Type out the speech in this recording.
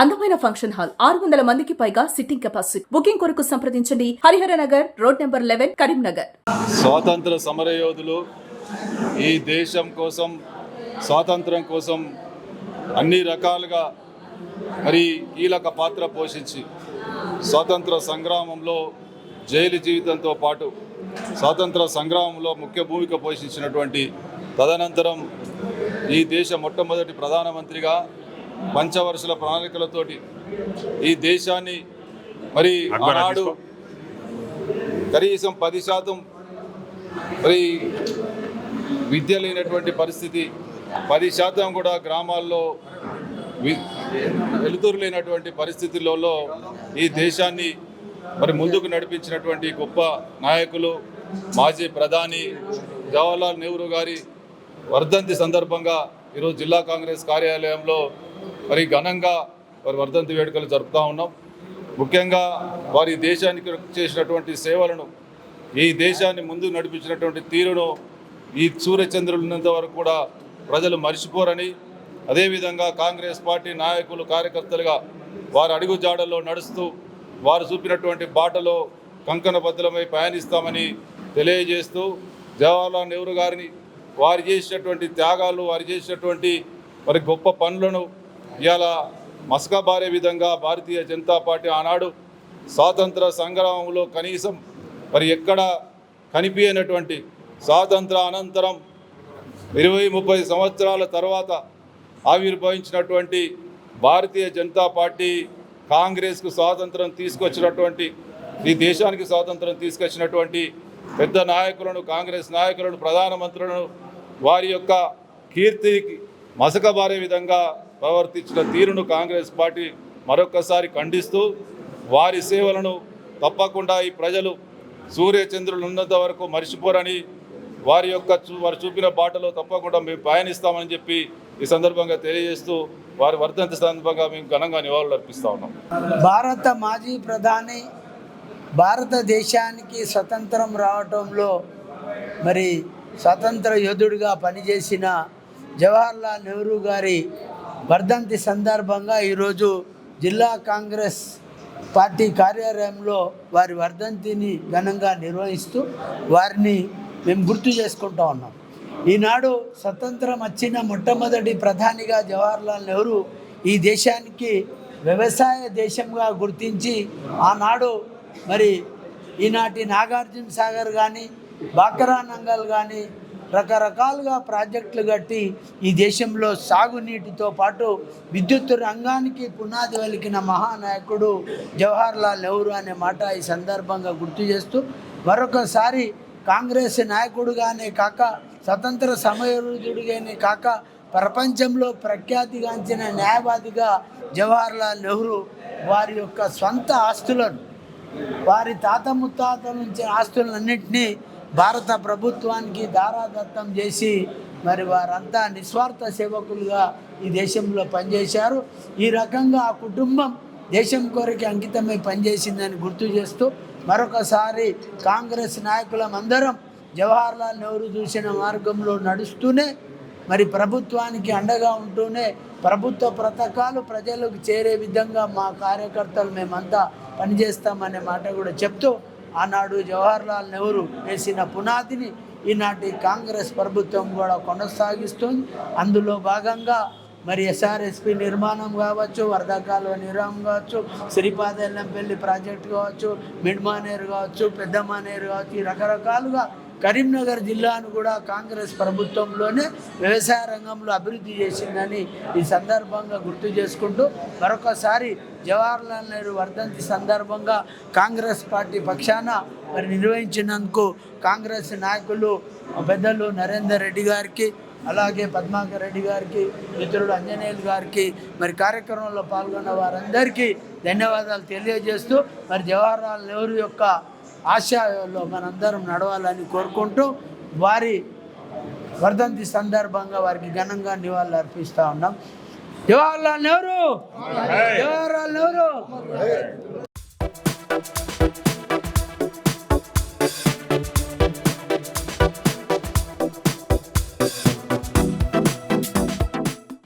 అందమైన function hall. ఆరు వందల మందికి పైగా సిట్టింగ్ కెపాసిటీ. బుకింగ్ కొరకు సంప్రదించండి. Harihara Nagar road number eleven Karimnagar. స్వాతంత్ర సమరయోధులు ఈ దేశం కోసం స్వాతంత్రం కోసం అన్ని రకాలుగా మరి కీలక పాత్ర పోషించి స్వాతంత్ర సంగ్రామంలో జైలు జీవితంతో పాటు స్వాతంత్ర సంగ్రామంలో ముఖ్య భూమిక పోషించినటువంటి తదనంతరం ఈ దేశ మొట్టమొదటి ప్రధానమంత్రిగా పంచవర్షుల ప్రణాళికలతోటి ఈ దేశాన్ని మరి ఆనాడు కనీసం పది శాతం మరి విద్య లేనటువంటి పరిస్థితి పది శాతం కూడా గ్రామాల్లో వెలుతురు లేనటువంటి పరిస్థితులలో ఈ దేశాన్ని మరి ముందుకు నడిపించినటువంటి గొప్ప నాయకులు మాజీ ప్రధాని జవహర్లాల్ నెహ్రూ గారి వర్ధంతి సందర్భంగా ఈరోజు జిల్లా కాంగ్రెస్ కార్యాలయంలో మరి ఘనంగా వారి వర్ధంతి వేడుకలు జరుపుతూ ఉన్నాం. ముఖ్యంగా వారి దేశానికి చేసినటువంటి సేవలను ఈ దేశాన్ని ముందు నడిపించినటువంటి తీరును ఈ సూర్యచంద్రులు ఉన్నంత వరకు కూడా ప్రజలు మర్చిపోరని అదేవిధంగా కాంగ్రెస్ పార్టీ నాయకులు కార్యకర్తలుగా వారి అడుగుజాడల్లో నడుస్తూ వారు చూపినటువంటి బాటలో కంకణ బద్దలమై పయనిస్తామని తెలియజేస్తూ జవహర్లాల్ నెహ్రూ గారిని వారు చేసినటువంటి త్యాగాలు వారు చేసినటువంటి మరి గొప్ప పనులను ఇవాళ మసకబారే విధంగా భారతీయ జనతా పార్టీ ఆనాడు స్వాతంత్ర సంగ్రామంలో కనీసం మరి ఎక్కడ కనిపించినటువంటి స్వాతంత్ర అనంతరం ఇరవై ముప్పై సంవత్సరాల తర్వాత ఆవిర్భవించినటువంటి భారతీయ జనతా పార్టీ కాంగ్రెస్కు స్వాతంత్రం తీసుకొచ్చినటువంటి ఈ దేశానికి స్వాతంత్రం తీసుకొచ్చినటువంటి పెద్ద నాయకులను కాంగ్రెస్ నాయకులను ప్రధానమంత్రులను వారి యొక్క కీర్తికి మసకబారే విధంగా ప్రవర్తించిన తీరును కాంగ్రెస్ పార్టీ మరొకసారి ఖండిస్తూ వారి సేవలను తప్పకుండా ఈ ప్రజలు సూర్యచంద్రులు ఉన్నంత వరకు మర్చిపోరని వారి యొక్క చూ- వారు చూపిన బాటలో తప్పకుండా మేము పయనిస్తామని చెప్పి ఈ సందర్భంగా తెలియజేస్తూ వారి వర్ధంతి సందర్భంగా మేము ఘనంగా నివాళులు అర్పిస్తూ ఉన్నాం. భారత మాజీ ప్రధాని భారతదేశానికి స్వతంత్రం రావటంలో మరి స్వతంత్ర యోధుడిగా పనిచేసిన జవహర్లాల్ నెహ్రూ గారి వర్ధంతి సందర్భంగా ఈరోజు జిల్లా కాంగ్రెస్ పార్టీ కార్యాలయంలో వారి వర్ధంతిని ఘనంగా నిర్వహిస్తూ వారిని మేము గుర్తు చేసుకుంటా ఉన్నాం. ఈనాడు స్వతంత్రం వచ్చిన మొట్టమొదటి ప్రధానిగా జవహర్లాల్ నెహ్రూ ఈ దేశానికి వ్యవసాయ దేశంగా గుర్తించి ఆనాడు మరి ఈనాటి నాగార్జున సాగర్ కానీ బాకరా నంగల్ కానీ రకరకాలుగా ప్రాజెక్టులు కట్టి ఈ దేశంలో సాగునీటితో పాటు విద్యుత్ రంగానికి పునాది వెలికిన మహానాయకుడు జవహర్లాల్ నెహ్రూ అనే మాట ఈ సందర్భంగా గుర్తు చేస్తూ మరొకసారి కాంగ్రెస్ నాయకుడుగానే కాక స్వతంత్ర సమయోధుడిగానే కాక ప్రపంచంలో ప్రఖ్యాతిగాంచిన న్యాయవాదిగా జవహర్లాల్ నెహ్రూ వారి యొక్క సొంత ఆస్తులను వారి తాత ముత్తాత నుంచి ఆస్తులన్నింటినీ భారత ప్రభుత్వానికి దారాదత్తం చేసి మరి వారంతా నిస్వార్థ సేవకులుగా ఈ దేశంలో పనిచేశారు. ఈ రకంగా ఆ కుటుంబం దేశం కొరకు అంకితమై పనిచేసిందని గుర్తు చేస్తూ మరొకసారి కాంగ్రెస్ నాయకులం అందరం జవహర్లాల్ నెహ్రూ చూసిన మార్గంలో నడుస్తూనే మరి ప్రభుత్వానికి అండగా ఉంటూనే ప్రభుత్వ పథకాలు ప్రజలకు చేరే విధంగా మా కార్యకర్తలు మేమంతా పనిచేస్తామనే మాట కూడా చెప్తూ ఆనాడు జవహర్లాల్ నెహ్రూ వేసిన పునాదిని ఈనాటి కాంగ్రెస్ ప్రభుత్వం కూడా కొనసాగిస్తుంది. అందులో భాగంగా మరి ఎస్ఆర్ఎస్పి నిర్మాణం కావచ్చు వరదకాలువ నిర్మాణం కావచ్చు శ్రీపాదెల్లంపల్లి ప్రాజెక్టు కావచ్చు మిడ్మానేరు కావచ్చు పెద్ద మానేరు కావచ్చు రకరకాలుగా కరీంనగర్ జిల్లాను కూడా కాంగ్రెస్ ప్రభుత్వంలోనే వ్యవసాయ రంగంలో అభివృద్ధి చేసిందని ఈ సందర్భంగా గుర్తు చేసుకుంటూ మరొకసారి జవహర్లాల్ నెహ్రూ వర్ధంతి సందర్భంగా కాంగ్రెస్ పార్టీ పక్షాన మరి నిర్వహించినందుకు కాంగ్రెస్ నాయకులు పెద్దలు నరేందర్ రెడ్డి గారికి అలాగే పద్మాకర్ రెడ్డి గారికి మిత్రుడు అంజనేయులు గారికి మరి కార్యక్రమంలో పాల్గొన్న వారందరికీ ధన్యవాదాలు తెలియజేస్తూ మరి జవహర్లాల్ నెహ్రూ యొక్క ఆశయాల్లో మనందరం నడవాలని కోరుకుంటూ వారి వర్ధంతి సందర్భంగా వారికి ఘనంగా నివాళులు అర్పిస్తూ ఉన్నాం. జవహర్లాల్ నెహ్రూ! జవహర్లాల్ నెహ్రూ!